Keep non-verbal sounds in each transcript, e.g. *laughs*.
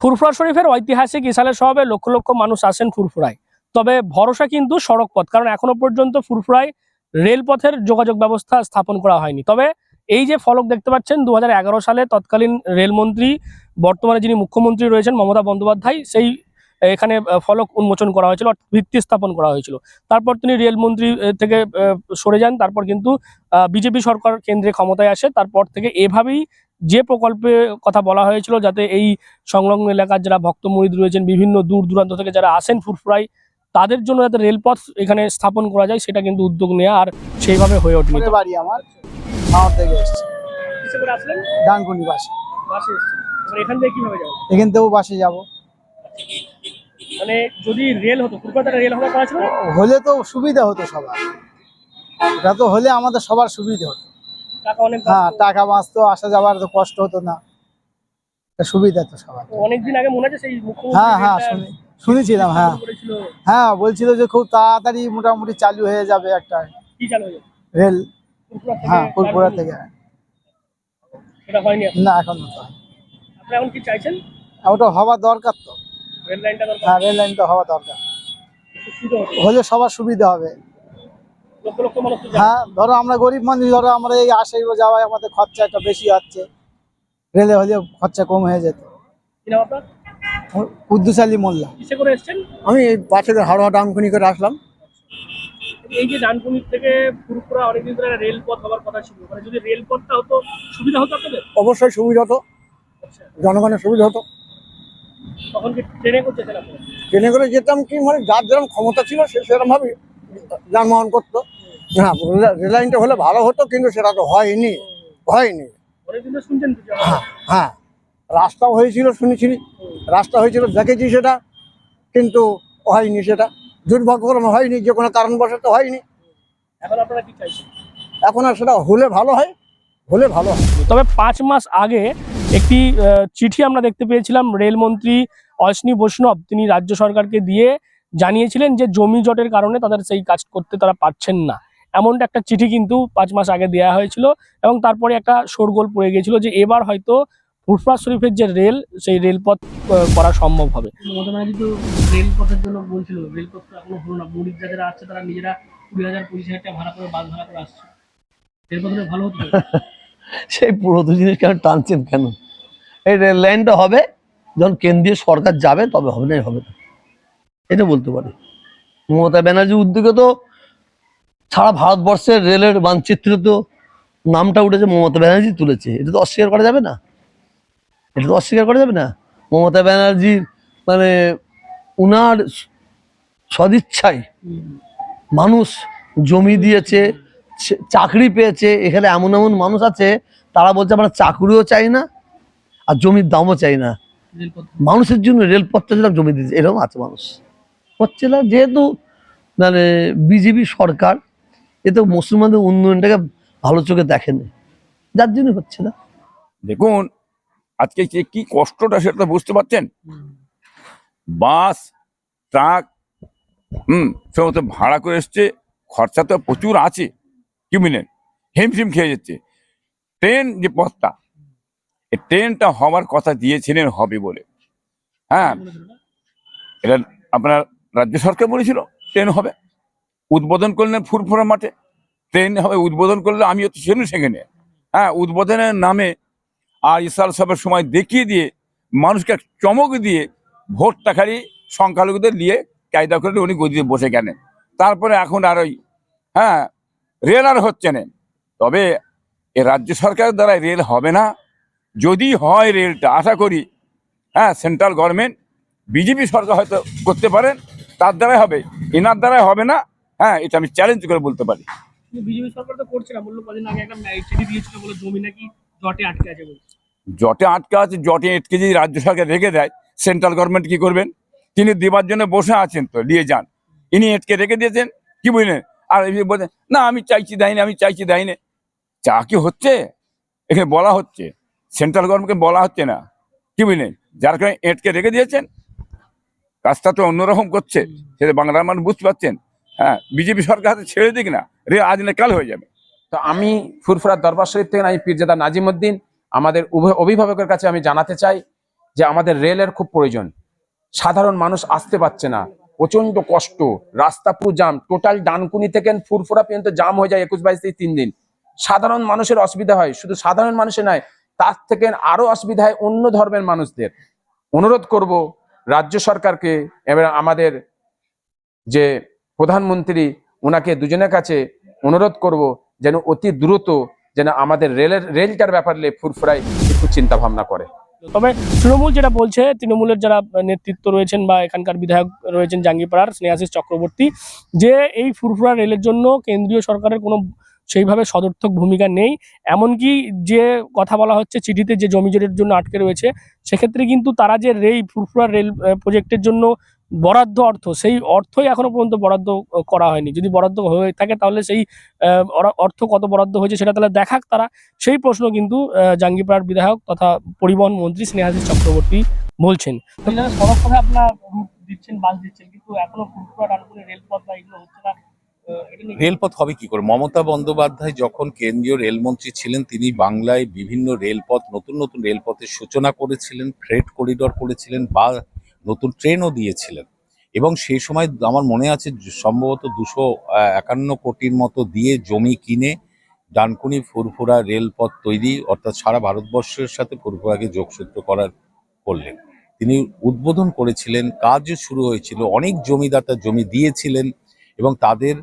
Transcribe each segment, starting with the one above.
ফুরফুরা শরীফের ঐতিহাসিক ইসালের সবে লক্ষ লক্ষ মানুষ আসেন ফুরফুরায় তবে ভরসা কিন্তু সড়ক পথ কারণ এখনও পর্যন্ত ফুরফুরায় রেলপথের যোগাযোগ ব্যবস্থা স্থাপন করা হয়নি। তবে এই যে ফলক দেখতে পাচ্ছেন দু হাজার এগারো সালে তৎকালীন রেলমন্ত্রী, বর্তমানে যিনি মুখ্যমন্ত্রী রয়েছেন, মমতা বন্দ্যোপাধ্যায়, সেই এখানে ফলক উন্মোচন করা হয়েছিল, অর্থাৎ ভিত্তি স্থাপন করা হয়েছিল। তারপর তিনি রেলমন্ত্রী থেকে সরে যান। তারপর কিন্তু বিজেপি সরকার কেন্দ্রে ক্ষমতায় আসে। তারপর থেকে এভাবেই যে প্রকল্পে কথা বলা হয়েছিল যাতে এই সংলগ্ন এলাকার যারা ভক্ত মুরিদ রয়েছেন বিভিন্ন দূর দূরান্ত থেকে যারা আসেন ফুরফুরাই তাদের জন্য যাতে রেলপথ এখানে স্থাপন করা যায় সেটা কিন্তু উদ্যোগ নেওয়া আর সেইভাবে হয়ে ওঠেনি পরে বাড়ি আমার আমার থেকে এসছে। ডানকুনি বাসে। এখান থেকে কীভাবে যাবেন? এখান থেকেও বাসে যাব। মানে যদি রেল হতো কলকাতার রেল হওয়ার কথা ছিল হলে তো সুবিধা হতো সবার। এটা তো হলে আমাদের সবার সুবিধা হতো। হ্যাঁ টাকা বাঁচতো আসা যাওয়ার তো কষ্ট হতো না। সুবিধা তো সবার। অনেকদিন আগে মনে আছে সেই হ্যাঁ হ্যাঁ শুনেছিলাম হ্যাঁ। হ্যাঁ বলছিল যে খুব তাড়াতাড়ি মোটামুটি চালু হয়ে যাবে একটা রেল। হ্যাঁ দার্জিলিং। থেকে। না এখন আপনি এখন কি চাইছেন? ওটা হওয়া দরকার তো। রেল লাইনটা হ্যাঁ রেল লাইন তো হওয়া দরকার। হলে সবার সুবিধা হবে লক্ষ লক্ষ মানুষ তো যায়। হ্যাঁ ধরো আমরা গরিব মানুষ ধরো আমরা এই আসে যাওয়ায় আমাদের খরচা একটা বেশি হচ্ছে। রেলে হলে খরচা কম হয়ে যেত। কি নাম আপনার? কুদ্দুস আলী মোল্লা। কিসে করে এসেছেন? আমি এই বাসে হাওড়া ডানকুনি করে আসলাম। এই যে ডানকুনি থেকে অনেকদিন ধরে রেলপথ হওয়ার কথা ছিল। মানে যদি রেলপথটা হতো সুবিধা হতো আপনাদের? অবশ্যই সুবিধা হতো। আচ্ছা। জনগণের সুবিধা হতো। তখন কি ট্রেনে আপনারা? ট্রেনে করে যেতাম কি মানে যার যেরকম ক্ষমতা ছিল সে সেরকম যানবাহন করতো। হ্যাঁ রেল- রেল লাইনটা হলে ভালো হতো, কিন্তু সেটা তো হয়নি হয়নি। হ্যাঁ হ্যাঁ। রাস্তাও হয়েছিল শুনেছি রাস্তা হয়েছিল, দেখেছি সেটা, কিন্তু হয়নি সেটা। দুর্ভাগ্যক্রমে হয়নি, যে কোনো কারণবশত হয়নি। এখন আর সেটা হলে ভালো হয়, হলে ভালো হয়। তবে পাঁচ মাস আগে একটি চিঠি আমরা দেখতে পেয়েছিলাম, রেলমন্ত্রী অশ্নি বৈষ্ণব, তিনি রাজ্য সরকারকে দিয়ে জানিয়েছিলেন যে জমি জটের কারণে তাদের সেই কাজ করতে তারা পারছেন না। এমনটা একটা চিঠি কিন্তু পাঁচ মাস আগে দেওয়া হয়েছিল এবং তারপরে একটা শোরগোল পড়ে গিয়েছিল যে এবার হয়তো ফুরফুরা শরীফের যে রেল সেই রেলপথ করা সম্ভব হবে। মমতা ব্যানার্জি তো রেলপথের জন্য বলছিল রেলপথ তো এখনও হলো না। মুরিদ যারা আসছে তারা নিজেরা কুড়ি হাজার পঁচিশ হাজার টাকা ভাড়া করে বাস ভাড়া করে আসছে। রেলপথ ভালো হতো। *laughs* সেই পুরোনো জিনিস কেন টানছেন কেন? এই রেল লাইনটা হবে যখন কেন্দ্রীয় সরকার যাবে তবে হবে না হবে না। এটা বলতে পারি। মমতা ব্যানার্জির উদ্যোগে তো সারা ভারতবর্ষের রেলের মানচিত্রে তো নামটা উঠেছে মমতা ব্যানার্জি তুলেছে। এটা তো অস্বীকার করা যাবে না? এটা তো অস্বীকার করা যাবে না? মমতা ব্যানার্জির মানে উনার সদিচ্ছায় মানুষ জমি দিয়েছে চাকরি পেয়েছে এখানে এমন এমন মানুষ আছে তারা বলছে আমরা চাকরিও চাই না আর জমির দামও চাই না। মানুষের জন্য রেলপথটা যেরকম জমি দিয়েছে এরকম আছে মানুষ। হচ্ছে না যেহেতু মানে বিজেপি সরকার এ তো মুসলমানদের উন্নয়নটাকে ভালো চোখে দেখেনি। যার জন্য হচ্ছে না। দেখুন, আজকে যে কি কষ্টটা সেটা বুঝতে পারছেন? বাস, ট্রাক, হুম, সমস্ত ভাড়া করে এসছে, খরচা তো প্রচুর আছে, কি বুঝলেন হিমশিম খেয়ে যাচ্ছে। ট্রেন যে পথটা এই ট্রেনটা হওয়ার কথা দিয়েছিলেন হবে বলে। হ্যাঁ এটা আপনার রাজ্য সরকার বলেছিল, ট্রেন হবে। উদ্বোধন করলেন ফুরফুরা মাঠে। ট্রেন হবে উদ্বোধন করলে আমিও তো ছিলাম সেখানে। হ্যাঁ উদ্বোধনের নামে আর ইসাল সবের সময় দেখিয়ে দিয়ে মানুষকে চমক দিয়ে ভোটটা খালি সংখ্যালঘুদের নিয়ে কায়দা করে উনি গদিতে বসে গেলেন। তারপরে এখন আর ওই হ্যাঁ রেল আর হচ্ছে না। তবে এ রাজ্য সরকারের দ্বারা রেল হবে না। যদি হয় রেলটা, আশা করি হ্যাঁ সেন্ট্রাল গভর্নমেন্ট, বিজেপি সরকার হয়তো করতে পারেন, তার দ্বারাই হবে। এনার দ্বারাই হবে না হ্যাঁ এটা আমি চ্যালেঞ্জ করে বলতে পারি। কিন্তু বিজেপি সরকার তো করছে না বলল কদিন আগে একটা চিঠি দিয়েছিল বলে জমি নাকি জটে আটকে আছে জটে আটকা আছে জটে আটকে যদি রাজ্য সরকার রেখে দেয় সেন্ট্রাল গভর্নমেন্ট কি করবেন? তিনি দেবার জন্য বসে আছেন তো নিয়ে যান। ইনি এটকে রেখে দিয়েছেন কি বুঝলেন? আর বলছেন না আমি চাইছি দেয়নি আমি চাইছি দেয়নি। চা কি হচ্ছে? এখানে বলা হচ্ছে সেন্ট্রাল গভর্নমেন্টকে বলা হচ্ছে না। কি বুঝলেন? যার কারণে এটকে রেখে দিয়েছেন কাজটা তো অন্যরকম করছে সেটা বাংলার মানুষ বুঝতে পারছেন। হ্যাঁ বিজেপি সরকার ছেড়ে দিক না, রে আজ না কাল হয়ে যাবে। তো আমি ফুরফুরা দরবার শরীফ থেকে আমি পীরজাদা নাজিমুদ্দিন, আমাদের উভয় অভিভাবকের কাছে আমি জানাতে চাই যে আমাদের রেলের খুব প্রয়োজন। সাধারণ মানুষ আসতে পারছে না প্রচণ্ড কষ্ট, রাস্তা পুরো জাম, টোটাল ডানকুনি থেকে ফুরফুরা পর্যন্ত জাম হয়ে যায় একুশ বাইশ থেকে তিন দিন। সাধারণ মানুষের অসুবিধা হয়, শুধু সাধারণ মানুষের নয়, তার থেকে আরও অসুবিধা হয় অন্য ধর্মের মানুষদের। অনুরোধ করব রাজ্য সরকারকে, এবার আমাদের যে প্রধানমন্ত্রী ওনাকে দুজনের কাছে অনুরোধ করব যেন অতি দ্রুত যেন আমাদের রেলের, রেলটার ব্যাপারে ফুরফুরায় একটু চিন্তা ভাবনা করে। তবে তৃণমূল যেটা বলছে, তৃণমূলের যারা নেতৃত্ব রয়েছেন বা এখানকার বিধায়ক রয়েছেন জাঙ্গিপাড়ার স্নেহাশিস চক্রবর্তী, যে এই ফুরফুরা রেলের জন্য কেন্দ্রীয় সরকারের কোনো সেইভাবে সদর্থক ভূমিকা নেই। এমনকি যে কথা বলা হচ্ছে, চিঠিতে যে জমি জটের জন্য আটকে রয়েছে, সেক্ষেত্রে কিন্তু তারা যে রেই ফুরফুরা রেল প্রজেক্টের জন্য বরাদ্দ অর্থ, সেই অর্থই এখনও পর্যন্ত বরাদ্দ করা হয়নি। যদি বরাদ্দ হয়ে থাকে তাহলে সেই অর্থ কত বরাদ্দ হয়েছে সেটা তাহলে দেখাক তারা। সেই প্রশ্ন কিন্তু জাঙ্গিপাড়ার বিধায়ক তথা পরিবহন মন্ত্রী স্নেহাশিস চক্রবর্তী বলছেন। সড়ক পথে আপনার রুট দিচ্ছেন, বাস দিচ্ছেন, কিন্তু এখনও রেলপথ বা এগুলো হচ্ছে না রেলপথ হবে কি করে? মমতা বন্দ্যোপাধ্যায় যখন কেন্দ্রীয় রেলমন্ত্রী ছিলেন, তিনি বাংলায় বিভিন্ন রেলপথ, নতুন নতুন রেলপথের সূচনা করেছিলেন, ফ্রেট করিডর করেছিলেন, বা নতুন ট্রেনও দিয়েছিলেন। এবং সেই সময় আমার মনে আছে সম্ভবত দুশো একান্ন কোটির মতো দিয়ে জমি কিনে ডানকুনি ফুরফুরা রেলপথ তৈরি, অর্থাৎ সারা ভারতবর্ষের সাথে ফুরফুরাকে যোগসূত্র করার করলেন। তিনি উদ্বোধন করেছিলেন কাজও শুরু হয়েছিল, অনেক জমিদাতা জমি দিয়েছিলেন এবং তাদের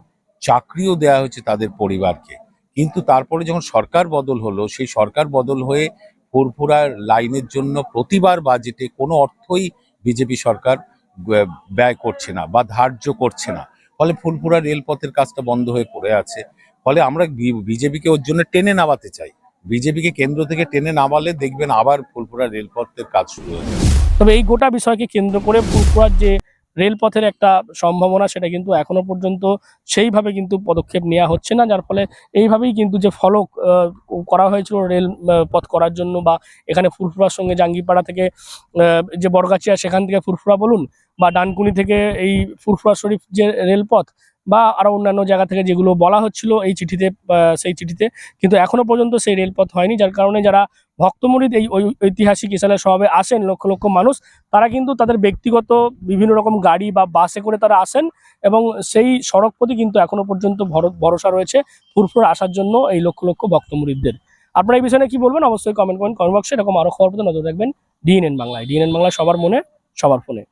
চাকরিও দেওয়া হয়েছে তাদের পরিবারকে। কিন্তু তারপরে যখন সরকার বদল হলো, সেই সরকার বদল হয়ে ফুরফুরার লাইনের জন্য প্রতিবার বাজেটে কোনো অর্থই বিজেপি সরকার ব্যয় করছে না বা ধার্য করছে না। ফলে ফুলপুরা রেলপথের কাজটা বন্ধ হয়ে পড়ে আছে। ফলে আমরা বিজেপিকে ওর জন্য টেনে নামাতে চাই। বিজেপিকে কেন্দ্র থেকে টেনে নামালে দেখবেন আবার ফুলপুরা রেলপথের কাজ শুরু হয়ে যাবে। তবে এই গোটা বিষয়কে কেন্দ্র করে ফুলপুরার যে রেলপথের একটা সম্ভাবনা সেটা কিন্তু এখনও পর্যন্ত সেইভাবে কিন্তু পদক্ষেপ নেওয়া হচ্ছে না, যার ফলে এইভাবেই কিন্তু যে ফলক করা হয়েছিল রেল পথ করার জন্য বা এখানে ফুরফুরার সঙ্গে জাঙ্গিপাড়া থেকে যে বরগাছিয়া সেখান থেকে ফুরফুরা বলুন বা ডানকুনি থেকে এই ফুরফুরা শরীফ যে রেলপথ বা আরও অন্যান্য জায়গা থেকে যেগুলো বলা হচ্ছিল এই চিঠিতে সেই চিঠিতে, কিন্তু এখনও পর্যন্ত সেই রেলপথ হয়নি। যার কারণে যারা ভক্তমরিদ এই ঐতিহাসিক ইসালের সভাবে আসেন, লক্ষ লক্ষ মানুষ, তারা কিন্তু তাদের ব্যক্তিগত বিভিন্ন রকম গাড়ি বা বাসে করে তারা আসেন এবং সেই সড়ক পথই কিন্তু এখনও পর্যন্ত ভর- ভরসা রয়েছে ফুরফুর আসার জন্য এই লক্ষ লক্ষ ভক্তমরিদদের আপনারা এই বিষয়ে কি বলবেন? অবশ্যই কমেন্ট করেন কমেন্ট বক্সে এরকম আরও খবর নজর রাখবেন। ডিএনএন বাংলায়। ডিএনএন বাংলায় সবার মনে, সবার ফোনে।